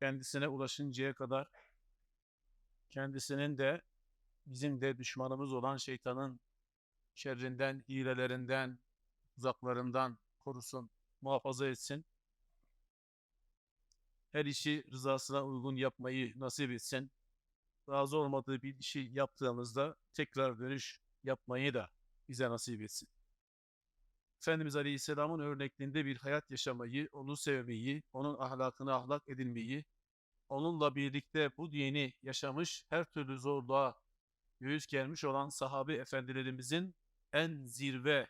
kendisine ulaşıncaya kadar kendisinin de bizim de düşmanımız olan şeytanın şerrinden, hilelerinden, uzaklarından korusun, muhafaza etsin. Her işi rızasına uygun yapmayı nasip etsin. Razı olmadığı bir işi yaptığımızda tekrar dönüş yapmayı da bize nasip etsin. Efendimiz Aleyhisselam'ın örnekliğinde bir hayat yaşamayı, onu sevmeyi, onun ahlakını ahlak edinmeyi, onunla birlikte bu dini yaşamış, her türlü zorluğa göğüs germiş olan sahabe efendilerimizin en zirve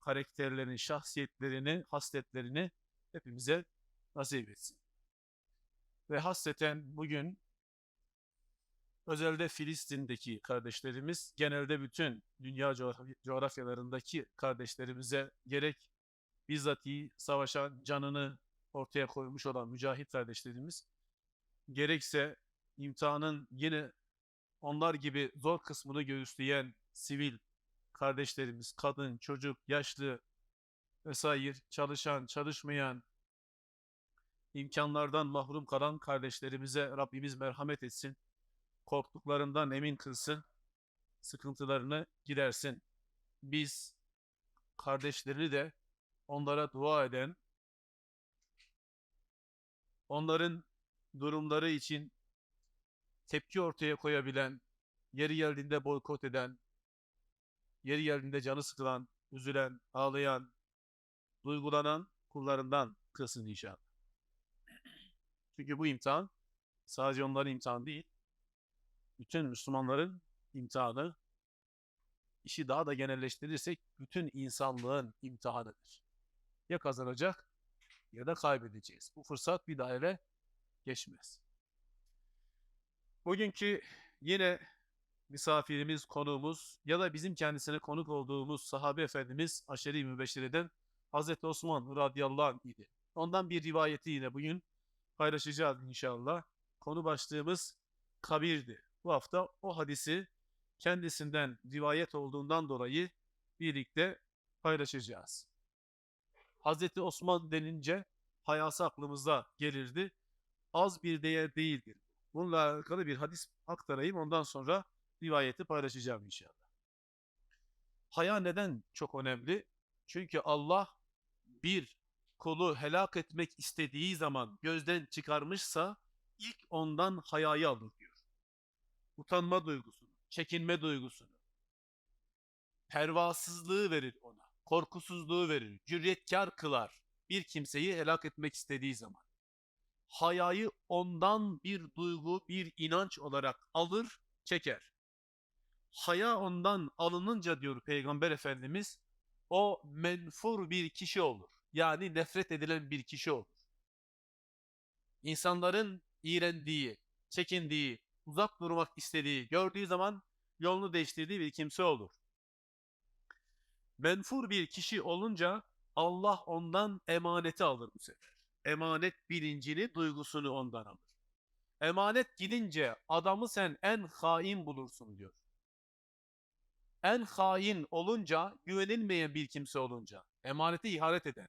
karakterlerini, şahsiyetlerini, hasletlerini hepimize nasip etsin. Ve hasreten bugün özelde Filistin'deki kardeşlerimiz, genelde bütün dünya coğrafy- coğrafyalarındaki kardeşlerimize gerek bizzati savaşan, canını ortaya koymuş olan mücahit kardeşlerimiz, gerekse imtihanın yine onlar gibi zor kısmını göğüsleyen sivil kardeşlerimiz, kadın, çocuk, yaşlı vesaire, çalışan, çalışmayan, imkanlardan mahrum kalan kardeşlerimize Rabbimiz merhamet etsin. Korktuklarından emin kılsın. Sıkıntılarını gidersin. Biz kardeşlerini de onlara dua eden, onların durumları için tepki ortaya koyabilen, yeri geldiğinde boykot eden, yeri geldiğinde canı sıkılan, üzülen, ağlayan, duygulanan kullarından kılsın inşallah. Çünkü bu imtihan sadece onların imtihanı değil, bütün Müslümanların imtihanı, işi daha da genelleştirirsek bütün insanlığın imtihanıdır. Ya kazanacak ya da kaybedeceğiz. Bu fırsat bir daha ele geçmez. Bugünkü yine misafirimiz, konuğumuz ya da bizim kendisine konuk olduğumuz sahabe efendimiz Aşeri Mübeşşire'den Hazreti Osman radıyallahu anh idi. Ondan bir rivayeti yine bugün paylaşacağız inşallah. Konu başlığımız kabirdi. Bu hafta o hadisi kendisinden rivayet olduğundan dolayı birlikte paylaşacağız. Hazreti Osman denince hayası aklımıza gelirdi. Az bir değer değildir. Bununla alakalı bir hadis aktarayım. Ondan sonra rivayeti paylaşacağım inşallah. Haya neden çok önemli? Çünkü Allah bir kulu helak etmek istediği zaman gözden çıkarmışsa ilk ondan hayayı alır diyor. Utanma duygusunu, çekinme duygusunu, pervasızlığı verir ona, korkusuzluğu verir, cüretkar kılar bir kimseyi helak etmek istediği zaman. Hayayı ondan bir duygu, bir inanç olarak alır, çeker. Haya ondan alınınca diyor Peygamber Efendimiz, o menfur bir kişi olur. Yani nefret edilen bir kişi olur. İnsanların iğrendiği, çekindiği, uzak durmak istediği, gördüğü zaman yolunu değiştirdiği bir kimse olur. Menfur bir kişi olunca Allah ondan emaneti alır bu sefer. Emanet bilincini, duygusunu ondan alır. Emanet gidince adamı sen en hain bulursun diyor. En hain olunca, güvenilmeyen bir kimse olunca, emaneti ihanet eden,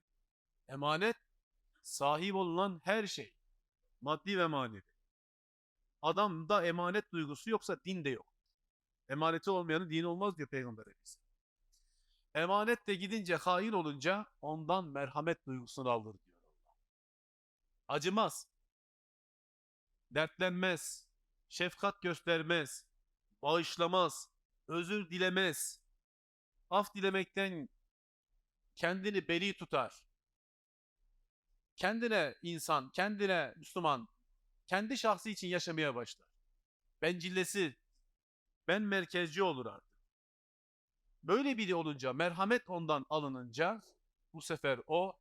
emanet sahip olunan her şey, maddi ve manevi. Adamda emanet duygusu yoksa din de yok. Emaneti olmayanın dini olmaz diyor Peygamber Efendimiz. Emanet de gidince hain olunca ondan merhamet duygusunu alır diyor Allah. Acımaz, dertlenmez, şefkat göstermez, bağışlamaz, özür dilemez, af dilemekten kendini beri tutar. Kendine insan, kendine Müslüman, kendi şahsı için yaşamaya başlar. Bencillesi, ben merkezci olur artık. Böyle biri olunca, merhamet ondan alınınca bu sefer o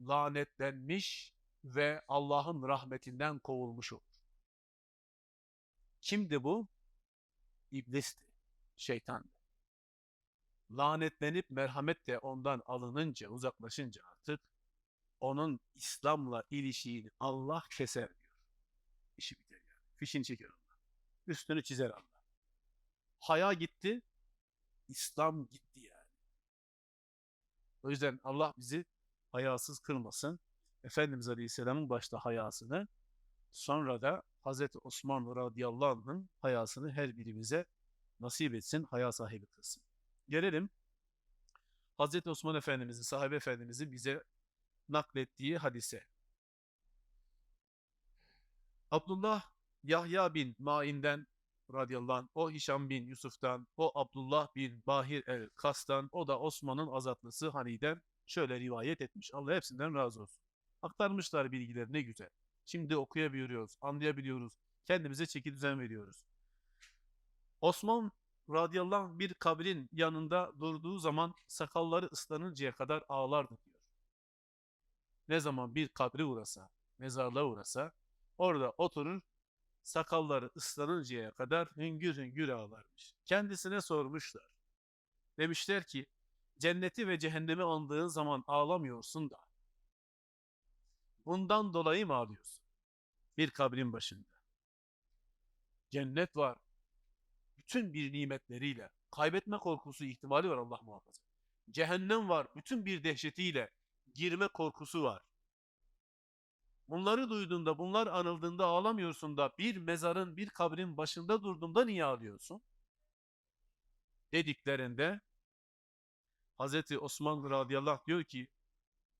lanetlenmiş ve Allah'ın rahmetinden kovulmuş olur. Kimdi bu? İblisti, şeytandı. Lanetlenip merhamet de ondan alınınca, uzaklaşınca artık onun İslam'la ilişiğini Allah keser. İşi biter yani. Fişini çeker Allah. Üstünü çizer Allah. Haya gitti, İslam gitti yani. O yüzden Allah bizi hayasız kılmasın. Efendimiz Aleyhisselam'ın başta hayasını, Sonra da Hazreti Osman radıyallahu anh'ın hayasını her birimize nasip etsin, haya sahibi kılsın. Gelelim Hazreti Osman Efendimizin, sahabe efendimizin bize naklettiği hadise. Abdullah Yahya bin Ma'in'den radıyallahu anh, o Hişam bin Yusuf'tan, o Abdullah bin Bahir el Kas'tan, o da Osman'ın azatlısı Hani'den şöyle rivayet etmiş. Allah hepsinden razı olsun. Aktarmışlar bilgileri ne güzel. Şimdi okuyabiliyoruz, anlayabiliyoruz. Kendimize çeki düzen veriyoruz. Osman radıyallahu anh bir kabrin yanında durduğu zaman sakalları ıslanıncaya kadar ağlardı diyor. Ne zaman bir kabri uğrasa, mezarlığa uğrasa orada oturur sakalları ıslanıncaya kadar hüngür hüngür ağlarmış. Kendisine sormuşlar. Demişler ki cenneti ve cehennemi andığın zaman ağlamıyorsun da bundan dolayı mı ağlıyorsun? Bir kabrin başında. Cennet var. Bütün bir nimetleriyle. Kaybetme korkusu ihtimali var Allah muhafaza. Cehennem var. Bütün bir dehşetiyle. Girme korkusu var. Bunları duyduğunda, bunlar anıldığında ağlamıyorsun da bir mezarın, bir kabrin başında durduğunda niye ağlıyorsun? Dediklerinde Hazreti Osman radıyallahu diyor ki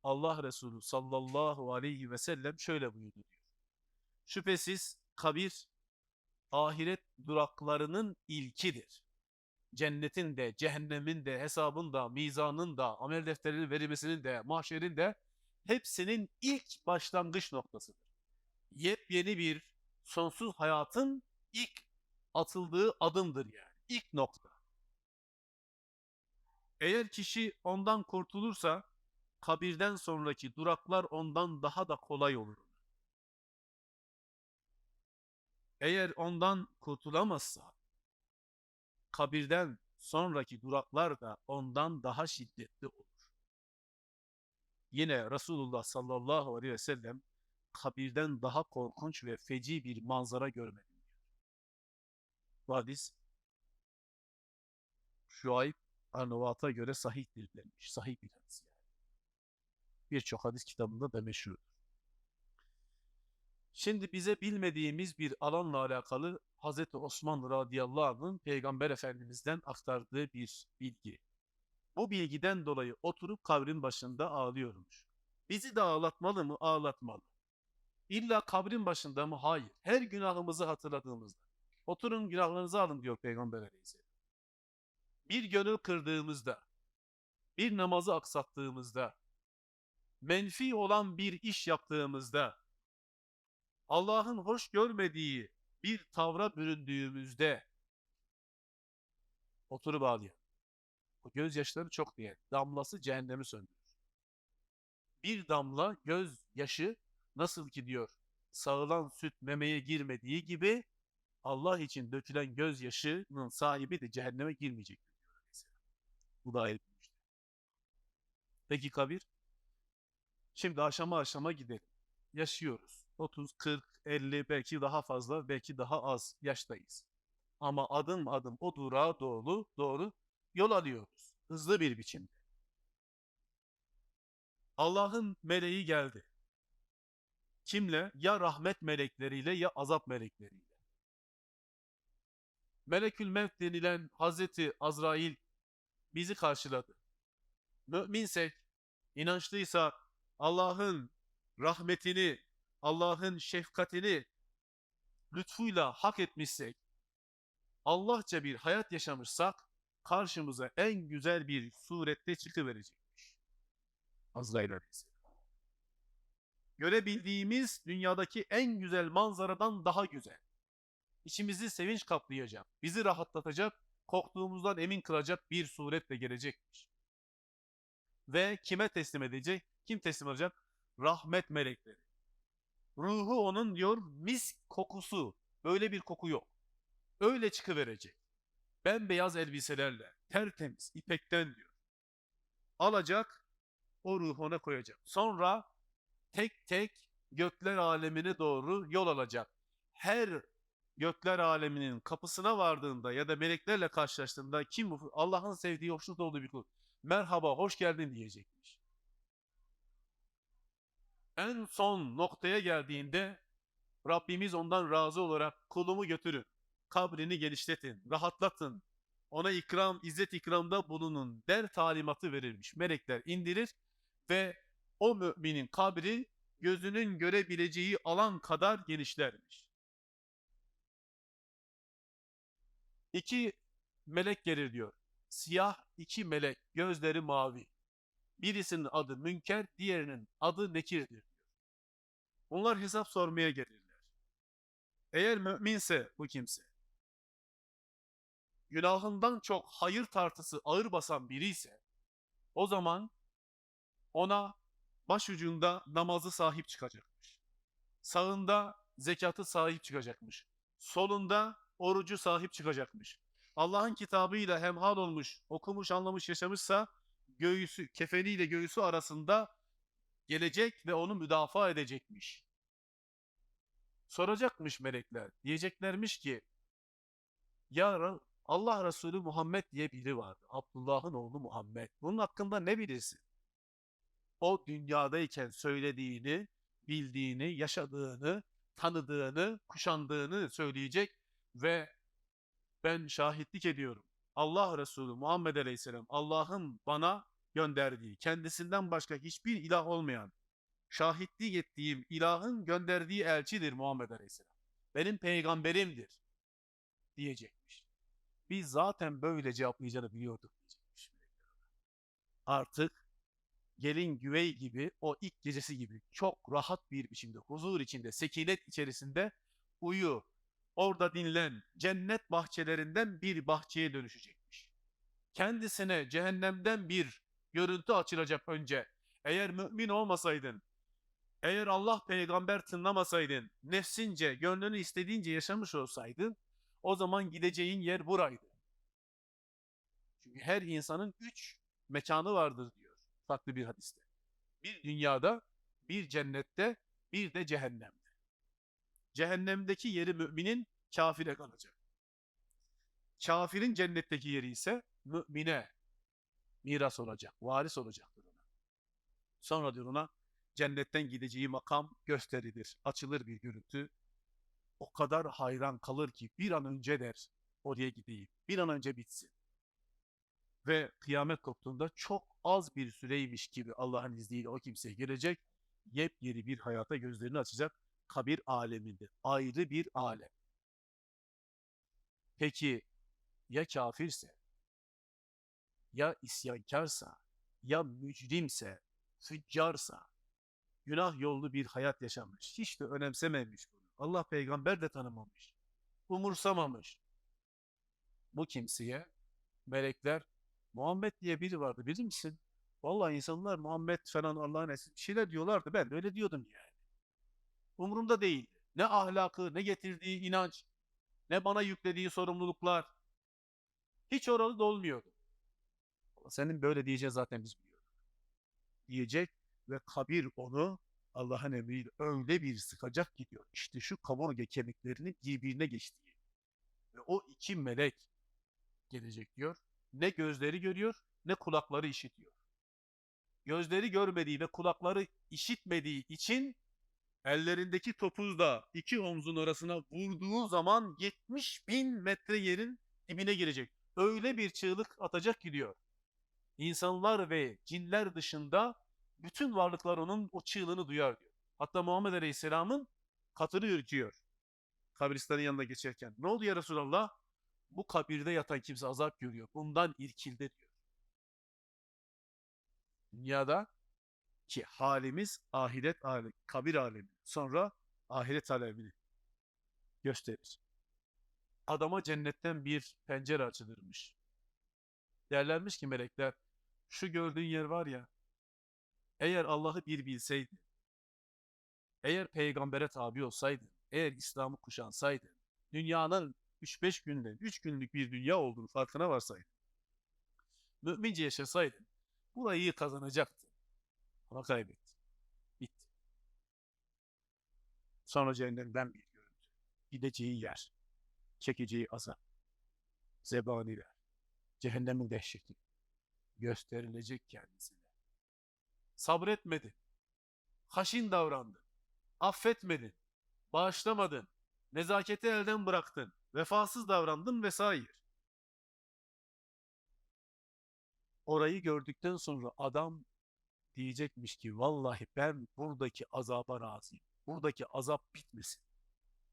Allah Resulü sallallahu aleyhi ve sellem şöyle buyurdu diyor. Şüphesiz kabir ahiret duraklarının ilkidir. Cennetin de, cehennemin de, hesabın da, mizanın da, amel defterinin verilmesinin de, mahşerin de hepsinin ilk başlangıç noktasıdır. Yepyeni bir sonsuz hayatın ilk atıldığı adımdır yani. İlk nokta. Eğer kişi ondan kurtulursa kabirden sonraki duraklar ondan daha da kolay olur. Eğer ondan kurtulamazsa kabirden sonraki duraklar da ondan daha şiddetli olur. Yine Resulullah sallallahu aleyhi ve sellem kabirden daha korkunç ve feci bir manzara görmedim diyor. Bu hadis Şuayb Arnavat'a göre sahihtir denmiş. Sahih bir hadis yani. Birçok hadis kitabında da meşhurdur. Şimdi bize bilmediğimiz bir alanla alakalı Hazreti Osman radıyallahu anh'ın Peygamber Efendimiz'den aktardığı bir bilgi. Bu bilgiden dolayı oturup kabrin başında ağlıyormuş. Bizi de ağlatmalı mı? Ağlatmalı. İlla kabrin başında mı? Hayır. Her günahımızı hatırladığımızda. Oturun günahlarınızı alın diyor Peygamber Aleyhisselam. Bir gönül kırdığımızda, bir namazı aksattığımızda, menfi olan bir iş yaptığımızda, Allah'ın hoş görmediği bir tavra büründüğümüzde oturup ağlayalım. O gözyaşları çok diye damlası cehennemi söndürür. Bir damla göz yaşı nasıl ki diyor sağılan süt memeye girmediği gibi Allah için dökülen gözyaşının sahibi de cehenneme girmeyecek. Bu da ayrı bir müjde. Peki kabir? Şimdi aşama aşama gidelim. Yaşıyoruz. 30, 40, 50 belki daha fazla belki daha az yaştayız. Ama adım adım o durağa doğru doğru yol alıyoruz. Hızlı bir biçimde. Allah'ın meleği geldi. Kimle? Ya rahmet melekleriyle ya azap melekleriyle. Melekül Mevt denilen Hazreti Azrail bizi karşıladı. Müminsek, inançlıysa Allah'ın rahmetini, Allah'ın şefkatini lütfuyla hak etmişsek, Allahça bir hayat yaşamışsak karşımıza en güzel bir surette çıkıverecekmiş. Azrail Aleyhisselam. Görebildiğimiz dünyadaki en güzel manzaradan daha güzel. İçimizi sevinç kaplayacak, bizi rahatlatacak, korktuğumuzdan emin kılacak bir suretle gelecekmiş. Ve kime teslim edecek? Kim teslim olacak? Rahmet melekleri. Ruhu onun diyor mis kokusu. Böyle bir koku yok. Öyle çıkıverecek. Bembeyaz elbiselerle, tertemiz, ipekten diyor. Alacak, o ruhu ona koyacak. Sonra tek tek gökler alemine doğru yol alacak. Her gökler aleminin kapısına vardığında ya da meleklerle karşılaştığında kim bu? Allah'ın sevdiği, hoşnut olduğu bir kul. Merhaba, hoş geldin diyecekmiş. En son noktaya geldiğinde Rabbimiz ondan razı olarak kulumu götürün. Kabrini genişletin, rahatlatın. Ona ikram, izzet ikramda bulunun der talimatı verilmiş. Melekler indirir ve o müminin kabri gözünün görebileceği alan kadar genişlermiş. İki melek gelir diyor. Siyah iki melek, gözleri mavi. Birisinin adı Münker, diğerinin adı Nekir'dir diyor. Bunlar hesap sormaya gelirler. Eğer müminse bu kimse, günahından çok hayır tartısı ağır basan biri ise, o zaman ona başucunda namazı sahip çıkacakmış. Sağında zekatı sahip çıkacakmış. Solunda orucu sahip çıkacakmış. Allah'ın kitabıyla hemhal olmuş, okumuş, anlamış, yaşamışsa göğüsü, kefeniyle göğüsü arasında gelecek ve onu müdafaa edecekmiş. Soracakmış melekler. Diyeceklermiş ki Ya Allah Resulü Muhammed diye biri vardı. Abdullah'ın oğlu Muhammed. Bunun hakkında ne bilirsin? O dünyadayken söylediğini, bildiğini, yaşadığını, tanıdığını, kuşandığını söyleyecek ve ben şahitlik ediyorum. Allah Resulü Muhammed Aleyhisselam Allah'ın bana gönderdiği, kendisinden başka hiçbir ilah olmayan, şahitlik ettiğim ilahın gönderdiği elçidir Muhammed Aleyhisselam. Benim peygamberimdir diyecekmiş. Biz zaten böyle cevaplayacağını biliyorduk. Artık gelin güvey gibi o ilk gecesi gibi çok rahat bir biçimde, huzur içinde, sekinet içerisinde uyu, orada dinlen, cennet bahçelerinden bir bahçeye dönüşecekmiş. Kendisine cehennemden bir görüntü açılacak önce. Eğer mümin olmasaydın, eğer Allah peygamber tınlamasaydın, nefsince, gönlünü istediğince yaşamış olsaydın, o zaman gideceğin yer buraydı. Çünkü her insanın üç mekanı vardır diyor farklı bir hadiste. Bir dünyada, bir cennette, bir de cehennemde. Cehennemdeki yeri müminin kafire kalacak. Kafirin cennetteki yeri ise mümine miras olacak, varis olacaktır ona. Sonra diyor ona cennetten gideceği makam gösterilir, açılır bir görüntü. O kadar hayran kalır ki bir an önce der oraya gideyim, bir an önce bitsin. Ve kıyamet koptuğunda çok az bir süreymiş gibi Allah'ın izniyle o kimseye gelecek, yepyeni bir hayata gözlerini açacak kabir aleminde. Ayrı bir alem. Peki ya kafirse, ya isyankarsa, ya mücrimse, füccarsa, günah yollu bir hayat yaşamış, hiç de önemsememiş bunu. Allah peygamber de tanımamış, umursamamış. Bu kimseye melekler Muhammed diye biri vardı bilir misin? Vallahi insanlar Muhammed falan Allah'ın esiri bir şeyler diyorlardı. Ben de öyle diyordum yani. Umurumda değil. Ne ahlakı, ne getirdiği inanç, ne bana yüklediği sorumluluklar. Hiç oralı da olmuyordu. Senin böyle diyeceğiz zaten biz biliyorduk. Diyecek ve kabir onu Allah'ın emriyle öyle bir sıkacak gidiyor. İşte şu kaburga kemiklerinin birbirine geçtiği. Ve o iki melek gelecek diyor. Ne gözleri görüyor ne kulakları işitiyor. Gözleri görmediği ve kulakları işitmediği için ellerindeki topuzla iki omzun arasına vurduğu zaman 70 bin metre yerin dibine girecek. Öyle bir çığlık atacak gidiyor. İnsanlar ve cinler dışında bütün varlıklar onun o çığlığını duyar diyor. Hatta Muhammed Aleyhisselam'ın katırı ürküyor. Kabristanın yanına geçerken. Ne oldu ya Resulallah? Bu kabirde yatan kimse azap görüyor. Bundan irkildi diyor. Dünyada ki halimiz ahiret alemi, kabir alemi, sonra ahiret alemini gösterir. Adama cennetten bir pencere açılırmış. Derlermiş ki melekler, şu gördüğün yer var ya, eğer Allah'ı bir bilseydin, eğer peygambere tabi olsaydın, eğer İslam'ı kuşansaydın, dünyanın 3-5 günde, 3 günlük bir dünya olduğunu farkına varsaydın, mümince yaşasaydın, burayı kazanacaktın. Ama kaybettin. Bitti. Sonra cehennemden bir görüntü. Gideceği yer. Çekeceği azap. Zebaniler. Cehennemin dehşeti. Gösterilecek kendisine. Sabretmedin. Haşin davrandın. Affetmedin. bağışlamadın, nezaketi elden bıraktın, vefasız davrandın vesaire. Orayı gördükten sonra adam diyecekmiş ki vallahi ben buradaki azaba razıyım. Buradaki azap bitmesin.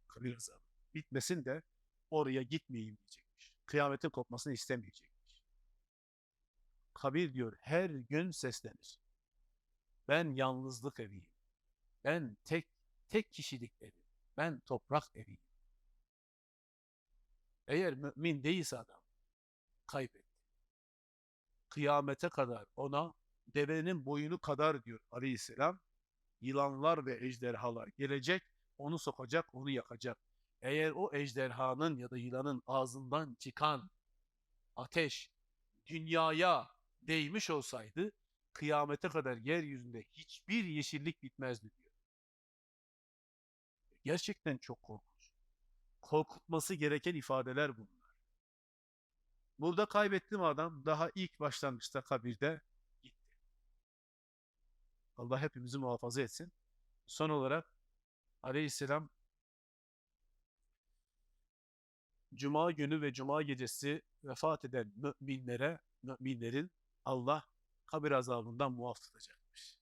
Kabir azabı. Bitmesin de oraya gitmeyeyim diyecekmiş. Kıyametin kopmasını istemeyecekmiş. Kabir diyor her gün seslenir. Ben yalnızlık eviyim. Ben tek tek kişilik evim. Ben toprak eviyim. Eğer mümin değilse adam kaybetti. Kıyamete kadar ona devenin boyunu kadar diyor aleyhisselam. Yılanlar ve ejderhalar gelecek, onu sokacak, onu yakacak. Eğer o ejderhanın ya da yılanın ağzından çıkan ateş dünyaya değmiş olsaydı kıyamete kadar yeryüzünde hiçbir yeşillik bitmezdi diyor. Gerçekten çok korkunç. Korkutması gereken ifadeler bunlar. Burada kaybettim adam daha ilk başlangıçta kabirde gitti. Allah hepimizi muhafaza etsin. Son olarak aleyhisselam Cuma günü ve Cuma gecesi vefat eden müminlere, müminlerin Allah kabir azabından muaf tutacakmış.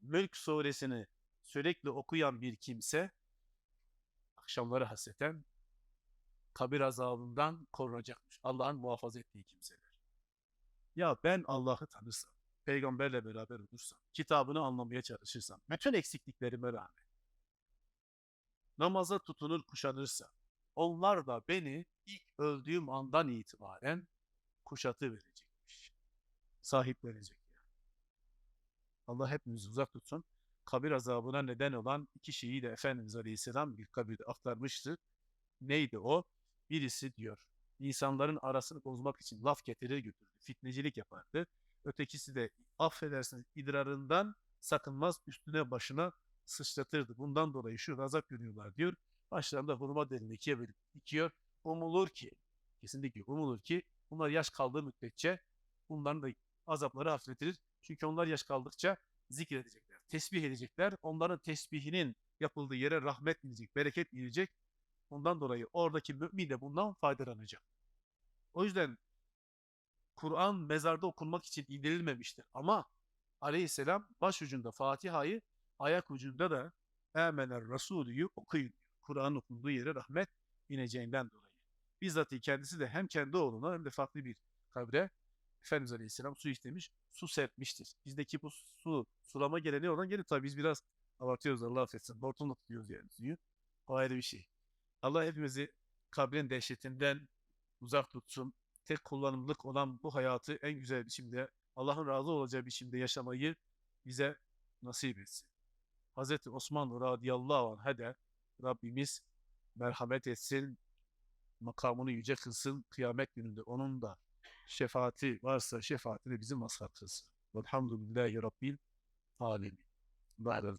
Mülk suresini sürekli okuyan bir kimse akşamları hasreten kabir azabından korunacakmış. Allah'ın muhafaza ettiği kimseler. Ya ben Allah'ı tanırsam, peygamberle beraber olursam, kitabını anlamaya çalışırsam, bütün eksikliklerime rağmen namaza tutunur kuşanırsa, onlar da beni ilk öldüğüm andan itibaren kuşatı verecekmiş. Sahiplenecek. Allah hepimizi uzak tutsun. Kabir azabına neden olan iki şeyi de Efendimiz Aleyhisselam bir kabirde aktarmıştır. Neydi o? Birisi diyor, insanların arasını bozmak için laf getirir götürür, fitnecilik yapardı. Ötekisi de affedersiniz idrarından sakınmaz üstüne başına sıçratırdı. Bundan dolayı şu gazap görüyorlar diyor. Başlarında hurma derini ikiye bölüp dikiyor. Umulur ki, kesinlikle umulur ki bunlar yaş kaldığı müddetçe bunların da azapları hafifletilir. Çünkü onlar yaş kaldıkça zikredecekler, tesbih edecekler. Onların tesbihinin yapıldığı yere rahmet inecek, bereket inecek. Ondan dolayı oradaki mümin de bundan faydalanacak. O yüzden Kur'an mezarda okunmak için indirilmemiştir. Ama aleyhisselam başucunda Fatiha'yı ayak ucunda da Emener Resulü'yü okuyun. Kur'an okunduğu yere rahmet ineceğinden dolayı. Bizzat kendisi de hem kendi oğluna hem de farklı bir kabre Efendimiz Aleyhisselam su istemiş, su serpmiştir. Bizdeki bu su, sulama geleneği olan gelir. Tabii biz biraz abartıyoruz Allah affetsin. Hortumla tutuyoruz yani suyu. O ayrı bir şey. Allah hepimizi kabrin dehşetinden uzak tutsun. Tek kullanımlık olan bu hayatı en güzel biçimde, Allah'ın razı olacağı biçimde yaşamayı bize nasip etsin. Hazreti Osman radıyallahu anh'a de Rabbimiz merhamet etsin, makamını yüce kılsın, kıyamet gününde onun da şefaati varsa şefaatini bizim mazhar kılsın. Velhamdülillahi Rabbil alemin.